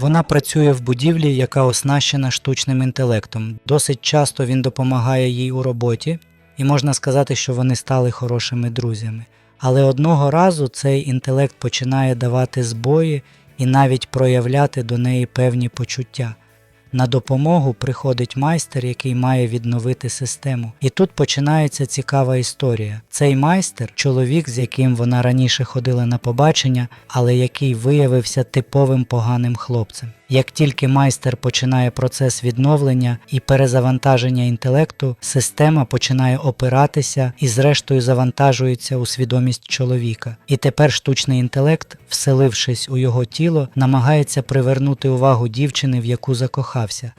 Вона працює в будівлі, яка оснащена штучним інтелектом. Досить часто він допомагає їй у роботі, і можна сказати, що вони стали хорошими друзями. Але одного разу цей інтелект починає давати збої і навіть проявляти до неї певні почуття. На допомогу приходить майстер, який має відновити систему. І тут починається цікава історія. Цей майстер чоловік, з яким вона раніше ходила на побачення, але який виявився типовим поганим хлопцем. Як тільки майстер починає процес відновлення і перезавантаження інтелекту, система починає опиратися і зрештою завантажується у свідомість чоловіка. І тепер штучний інтелект, вселившись у його тіло, намагається привернути увагу дівчини, в яку закохався.